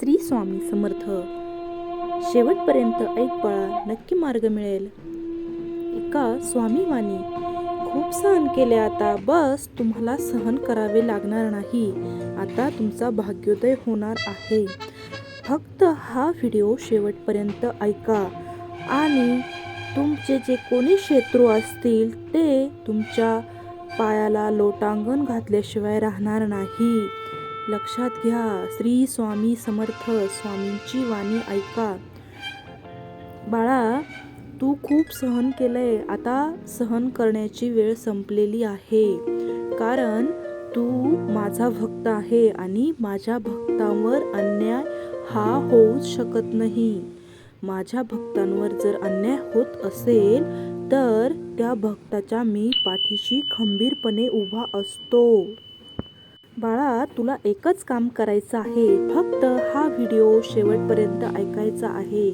श्री स्वामी समर्थ. शेवटपर्यंत ऐक बाळा नक्की मार्ग मिळेल. एका स्वामीवानी खूप सहन केले आता बस तुम्हाला सहन करावे लागणार नाही. आता तुमचा भाग्योदय होणार आहे. फक्त हा व्हिडिओ शेवटपर्यंत ऐका आणि तुमचे जे कोणी शत्रू असतील ते तुमच्या पायाला लोटांगण घातल्याशिवाय राहणार नाही. लक्षात घ्या. श्री स्वामी समर्थ स्वामींची वाणी ऐका. बाळा तू खूप सहन केलंय. आता सहन करण्याची वेळ संपलेली आहे. कारण तू माझा भक्त आहे आणि माझ्या भक्तांवर अन्याय हा होऊच शकत नाही. माझ्या भक्तांवर जर अन्याय होत असेल तर त्या भक्ताच्या मी पाठीशी खंबीरपणे उभा असतो. बाळा तुला एकच काम करायचं आहे. फक्त हा व्हिडिओ शेवटपर्यंत ऐकायचा आहे.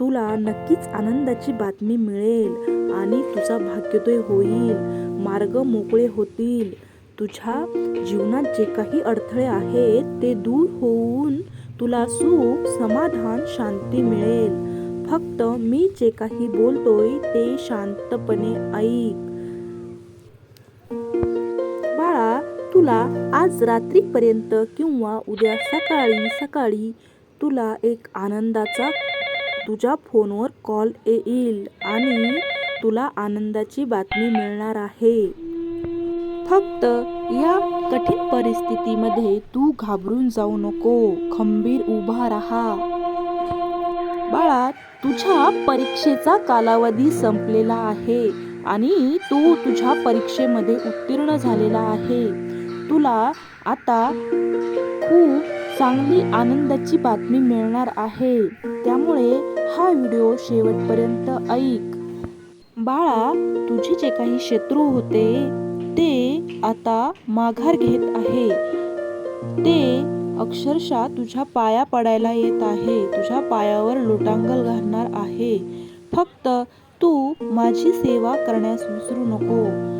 तुला नक्कीच आनंदाची बातमी मिळेल आणि तुझा भाग्योदय होईल. मार्ग मोकळे होतील. तुझ्या जीवनात जे काही अडथळे आहेत ते दूर होऊन तुला सुख समाधान शांती मिळेल. फक्त मी जे काही बोलतोय ते शांतपणे ऐक. तुला आज रात्रीपर्यंत किंवा उद्या सकाळी सकाळी तुला एक आनंदाचा तुझ्या फोनवर कॉल येईल आणि तुला आनंदाची बातमी मिळणार आहे. फक्त या कठीण परिस्थितीमध्ये तू घाबरून जाऊ नको. खंबीर उभा राहा. बाळा तुझ्या परीक्षेचा कालावधी संपलेला आहे आणि तू तुझ्या परीक्षेमध्ये उत्तीर्ण झालेला आहे. तुला आता खूप चांगली आनंदाची बातमी मिळणार आहे. त्यामुळे हा व्हिडिओ शेवटपर्यंत ऐक. बाळा तुझे जे काही शत्रू होते ते आता माघार घेत आहे. ते अक्षरशः तुझ्या पाया पडायला येत आहे. तुझ्या पायावर लोटांगल घालणार आहे. फक्त तू माझी सेवा करण्यास विसरू नको.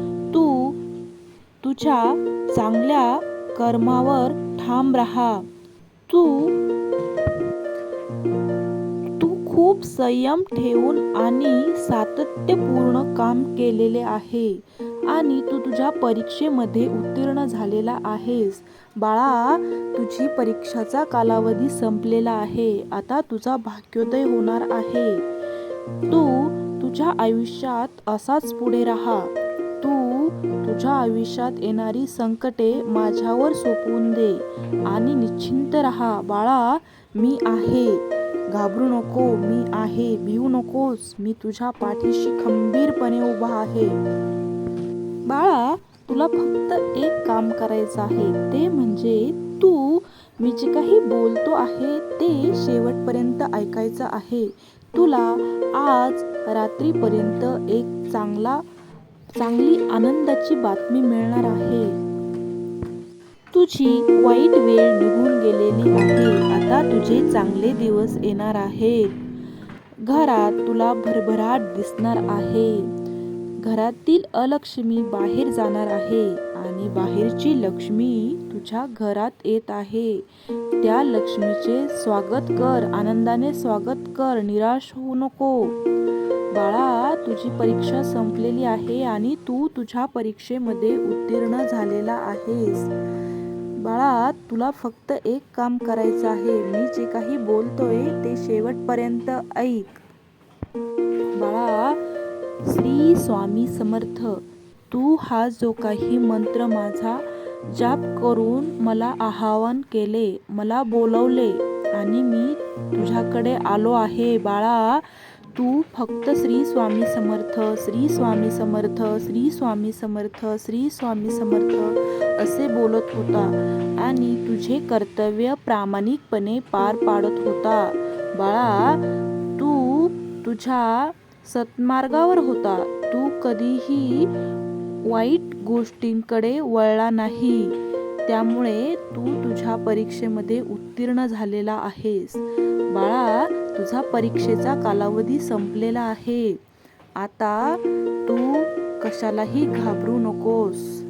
तुझ्या चांगल्या कर्मावर ठाम राहा. तू तू खूप संयम ठेवून आणि सातत्यपूर्ण काम केलेले आहे आणि तू तुझ्या परीक्षेमध्ये उत्तीर्ण झालेला आहेस. बाळा तुझी परीक्षाचा कालावधी संपलेला आहे. आता तुझा भाग्योदय होणार आहे. तू तुझ्या आयुष्यात असाच पुढे राहा. तू तुझ्या आयुष्यात येणारी संकटे माझ्यावर सोपवून दे आणि निश्चिंत राहा. बाळा मी आहे. घाबरू नको मी आहे. भिवू नकोस. मी तुझ्या पाठीशी खंबीरपणे उभा आहे. बाळा तुला फक्त एक काम करायचं आहे. ते म्हणजे तू मी जे काही बोलतो आहे ते शेवटपर्यंत ऐकायचं आहे. तुला आज रात्रीपर्यंत एक चांगला चांगली आनंदाची बातमी मिळणार आहे. तुझी वाईट वेळ निघून गेलेली आहे. आता तुझे चांगले दिवस येणार आहेत. घरात तुला भरभराट दिसणार आहे. घरातील अलक्ष्मी बाहेर जाणार आहे आणि बाहेरची लक्ष्मी तुझ्या घरात येत आहे. त्या लक्ष्मीचे स्वागत कर आनंदाने स्वागत कर निराश होऊ नको. बाळा तुझी परीक्षा संपलेली आहे आणि तू तुझ्या परीक्षेमध्ये उत्तीर्ण झालेला आहेस. बाळा तुला फक्त एक काम करायचं आहे. मी जे काही बोलतोय ते शेवटपर्यंत ऐक. बाळा श्री स्वामी समर्थ तू हा जो काही मंत्र माझा जाप करून मला आवाहन केले मला बोलवले आणि मी तुझ्याकडे आलो आहे. बाळा तू फक्त श्री स्वामी समर्थ श्री स्वामी समर्थ श्री स्वामी समर्थ श्री स्वामी समर्थ असे बोलत होता आणि तुझे कर्तव्य प्रामाणिकपणे पार पाडत होता. बाळा तू तुझ्या सत्मार्गावर होता. तू कधीही वाईट गोष्टींकडे वळला नाही. त्यामुळे तू तुझ्या परीक्षेमध्ये उत्तीर्ण झालेला आहेस. बाळा तुझा परीक्षेचा कालावधी संपलेला आहे. आता तू कशालाही घाबरू नकोस.